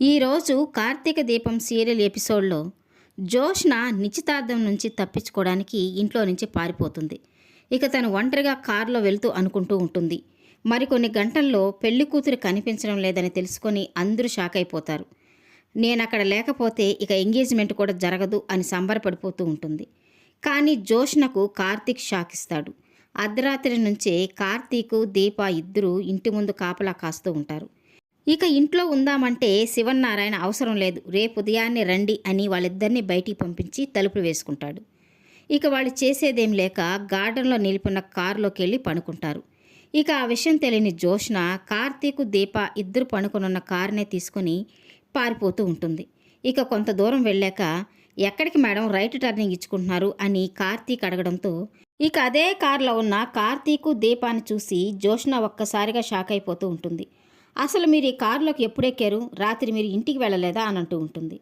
ఈరోజు కార్తీక దీపం సీరియల్ ఎపిసోడ్లో జోష్న నిశ్చితార్థం నుంచి తప్పించుకోవడానికి ఇంట్లో నుంచి పారిపోతుంది. ఇక తను ఒంటరిగా కారులో వెళ్తూ అనుకుంటూ ఉంటుంది. మరికొన్ని గంటల్లో పెళ్ళి కూతురు కనిపించడం లేదని తెలుసుకొని అందరూ షాక్ అయిపోతారు. నేను అక్కడ లేకపోతే ఇక ఎంగేజ్మెంట్ కూడా జరగదు అని సంబరపడిపోతూ ఉంటుంది. కానీ జోష్నకు కార్తీక్ షాక్ ఇస్తాడు. అర్ధరాత్రి నుంచే కార్తీకు దీప ఇద్దరూ ఇంటి ముందు కాపలా కాస్తూ ఉంటారు. ఇక ఇంట్లో ఉందామంటే శివన్నారాయణ అవసరం లేదు. రేపు ఉదయాన్నే రండి అని వాళ్ళిద్దరిని బయటికి పంపించి తలుపులు వేసుకుంటాడు. ఇక వాళ్ళు చేసేదేం లేక గార్డెన్లో నిలిపిన కారులోకి వెళ్ళి పనుకుంటారు ఇక ఆ విషయం తెలియని జోష్న కార్తీకు దీప ఇద్దరు పనుకునున్న కారునే తీసుకుని పారిపోతూ ఉంటుంది. ఇక కొంత దూరం వెళ్ళాక ఎక్కడికి మేడం రైట్ టర్నింగ్ ఇచ్చుకుంటున్నారు? అని కార్తీక్ అడగడంతో ఇక అదే కారులో ఉన్న కార్తీకు దీపాన్ని చూసి జోష్న ఒక్కసారిగా షాక్ అయిపోతూ ఉంటుంది. అసలు మీరు ఈ కారులోకి ఎప్పుడెక్కారు రాత్రి మీరు ఇంటికి వెళ్ళలేదా? అని అంటూ ఉంటుంది.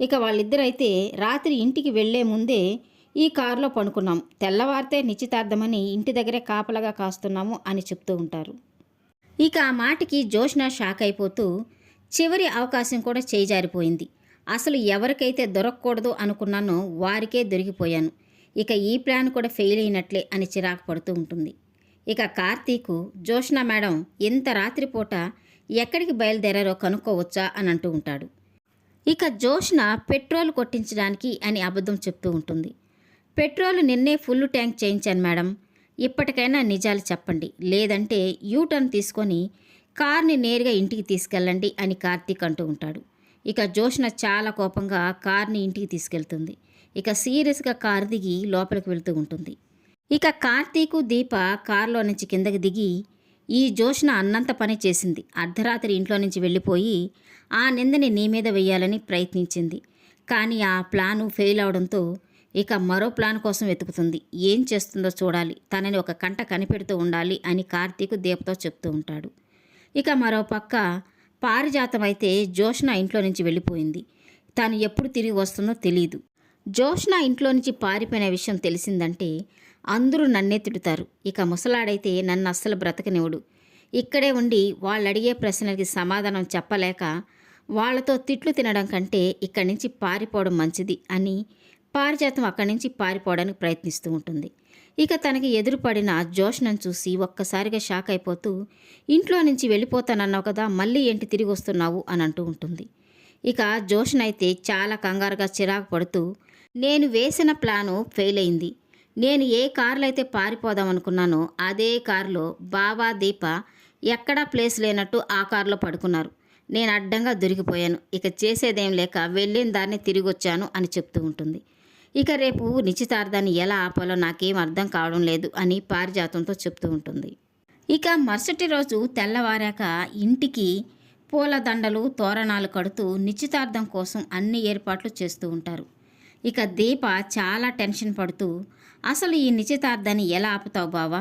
ఇక వాళ్ళిద్దరైతే రాత్రి ఇంటికి వెళ్ళే ముందే ఈ కారులో పడుకున్నాం. తెల్లవారితే నిశ్చితార్థమని ఇంటి దగ్గరే కాపలాగా కాస్తున్నాము అని చెప్తూ ఉంటారు. ఇక ఆ మాటకి జోష్న షాక్ అయిపోతూ చివరి అవకాశం కూడా చేజారిపోయింది. అసలు ఎవరికైతే దొరకకూడదు అనుకున్నానో వారికే దొరికిపోయాను. ఇక ఈ ప్లాన్ కూడా ఫెయిల్ అయినట్లే అని చిరాకు పడుతూ ఉంటుంది. ఇక కార్తీకు జోష్న మేడం ఇంత రాత్రిపూట ఎక్కడికి బయలుదేరారో కనుక్కోవచ్చా అని అంటూ ఉంటాడు. ఇక జోష్న పెట్రోల్ కొట్టించడానికి అని అబద్ధం చెప్తూ ఉంటుంది. పెట్రోల్ నిన్నే ఫుల్ ట్యాంక్ చేయించాను మేడం. ఇప్పటికైనా నిజాలు చెప్పండి. లేదంటే యూటర్న్ తీసుకొని కార్ని నేరుగా ఇంటికి తీసుకెళ్ళండి అని కార్తీక్ అంటూ ఉంటాడు. ఇక జోష్న చాలా కోపంగా కార్ని ఇంటికి తీసుకెళ్తుంది. ఇక సీరియస్గా కారు దిగి లోపలికి వెళ్తూ ఉంటుంది. ఇక కార్తీకు దీప కారులో నుంచి కిందకి దిగి ఈ జోష్న అన్నంత పని చేసింది. అర్ధరాత్రి ఇంట్లో నుంచి వెళ్ళిపోయి ఆ నిందని నీ మీద వెయ్యాలని ప్రయత్నించింది. కానీ ఆ ప్లాను ఫెయిల్ అవడంతో ఇక మరో ప్లాన్ కోసం వెతుకుతుంది. ఏం చేస్తుందో చూడాలి. తనని ఒక కంట కనిపెడుతూ ఉండాలి అని కార్తీకు దీపతో చెప్తూ ఉంటాడు. ఇక మరో పక్క పారిజాతం అయితే జోష్న ఇంట్లో నుంచి వెళ్ళిపోయింది. తాను ఎప్పుడు తిరిగి వస్తుందో తెలియదు జోష్న ఇంట్లో నుంచి పారిపోయిన విషయం తెలిసిందంటే అందరూ నన్నే తిడుతారు. ఇక ముసలాడైతే నన్ను అస్సలు బ్రతకనివ్వడు. ఇక్కడే ఉండి వాళ్ళు అడిగే ప్రశ్నలకి సమాధానం చెప్పలేక వాళ్ళతో తిట్లు తినడం కంటే ఇక్కడి నుంచి పారిపోవడం మంచిది అని పారిజాతం అక్కడి నుంచి పారిపోవడానికి ప్రయత్నిస్తూ ఉంటుంది. ఇక తనకి ఎదురుపడిన జోష్ణను చూసి ఒక్కసారిగా షాక్ అయిపోతూ ఇంట్లో నుంచి వెళ్ళిపోతానన్నావు కదా మళ్ళీ ఏంటి తిరిగి వస్తున్నావు? అని అంటూ ఉంటుంది. ఇక జోష్న అయితే చాలా కంగారుగా చిరాకు పడుతూ నేను వేసిన ప్లాను ఫెయిల్ అయింది. నేను ఏ కారులో అయితే పారిపోదాం అనుకున్నానో అదే కారులో బాబా దీప ఎక్కడా ప్లేస్ లేనట్టు ఆ కారులో పడుకున్నారు. నేను అడ్డంగా దొరికిపోయాను. ఇక చేసేదేం లేక వెళ్ళిన దాన్ని తిరిగి వచ్చాను అని చెప్తూ ఉంటుంది. ఇక రేపు నిశ్చితార్థాన్ని ఎలా ఆపాలో నాకేం అర్థం కావడం లేదు అని పారిజాతంతో చెప్తూ ఉంటుంది. ఇక మరుసటి రోజు తెల్లవారాక ఇంటికి పూలదండలు తోరణాలు కడుతూ నిశ్చితార్థం కోసం అన్ని ఏర్పాట్లు చేస్తూ ఉంటారు. ఇక దీప చాలా టెన్షన్ పడుతూ అసలు ఈ నిశ్చితార్థాన్ని ఎలా ఆపుతావు బావా?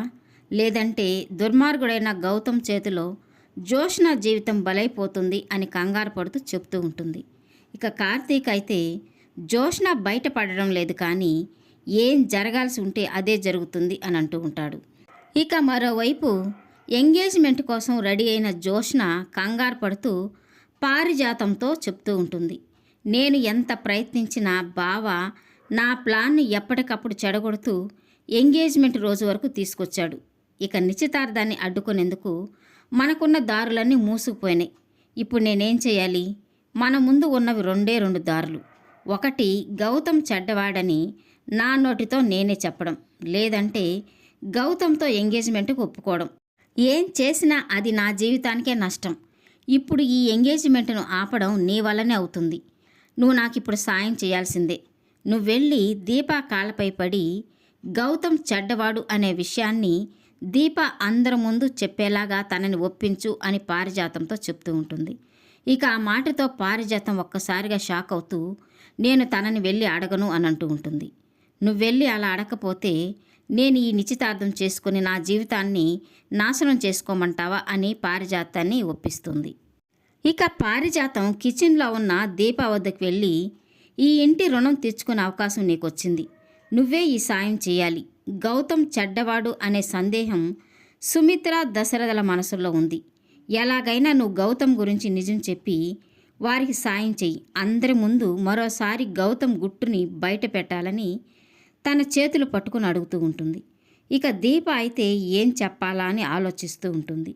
లేదంటే దుర్మార్గుడైన గౌతమ్ చేతిలో జోష్న జీవితం బలైపోతుంది అని కంగారు పడుతూ చెప్తూ ఉంటుంది. ఇక కార్తీక్ అయితే జోష్న బయటపడడం లేదు కానీ ఏం జరగాల్సి ఉంటే అదే జరుగుతుంది అని అంటూ ఉంటాడు. ఇక మరోవైపు ఎంగేజ్మెంట్ కోసం రెడీ అయిన జోష్న కంగారు పడుతూ పారిజాతంతో చెప్తూ ఉంటుంది. నేను ఎంత ప్రయత్నించినా బావ నా ప్లాన్ను ఎప్పటికప్పుడు చెడగొడుతూ ఎంగేజ్మెంట్ రోజు వరకు తీసుకొచ్చాడు. ఇక నిశ్చితార్థాన్ని అడ్డుకునేందుకు మనకున్న దారులన్నీ మూసుకుపోయినాయి. ఇప్పుడు నేనేం చేయాలి? మన ముందు ఉన్నవి రెండే రెండు దారులు. ఒకటి గౌతమ్ చెడ్డవాడని నా నోటితో నేనే చెప్పడం. లేదంటే గౌతమ్తో ఎంగేజ్మెంట్కి ఒప్పుకోవడం. ఏం చేసినా అది నా జీవితానికే నష్టం. ఇప్పుడు ఈ ఎంగేజ్మెంట్ను ఆపడం నీ వల్లనే అవుతుంది. నువ్వు నాకు ఇప్పుడు సాయం చేయాల్సిందే. నువ్వు వెళ్ళి దీపా కాళ్ళపై పడి గౌతమ్ చెడ్డవాడు అనే విషయాన్ని దీప అందరి ముందు చెప్పేలాగా తనని ఒప్పించు అని పారిజాతంతో చెప్తూ ఉంటుంది. ఇక ఆ మాటతో పారిజాతం ఒక్కసారిగా షాక్ అవుతూ నేను తనని వెళ్ళి అడగను అని అంటూ ఉంటుంది. నువ్వు వెళ్ళి అలా అడగకపోతే నేను ఈ నిశ్చితార్థం చేసుకుని నా జీవితాన్ని నాశనం చేసుకోమంటావా అని పారిజాతాన్ని ఒప్పిస్తుంది. ఇక పారిజాతం కిచెన్లో ఉన్న దీప వద్దకు వెళ్ళి ఈ ఇంటి రుణం తెచ్చుకునే అవకాశం నీకొచ్చింది. నువ్వే ఈ సాయం చేయాలి. గౌతమ్ చెడ్డవాడు అనే సందేహం సుమిత్ర దశరథల మనసులో ఉంది. ఎలాగైనా నువ్వు గౌతమ్ గురించి నిజం చెప్పి వారికి సాయం చెయ్యి. అందరి ముందు మరోసారి గౌతమ్ గుట్టుని బయట పెట్టాలని తన చేతులు పట్టుకుని అడుగుతూ ఉంటుంది. ఇక దీప అయితే ఏం చెప్పాలా అని ఆలోచిస్తూ ఉంటుంది.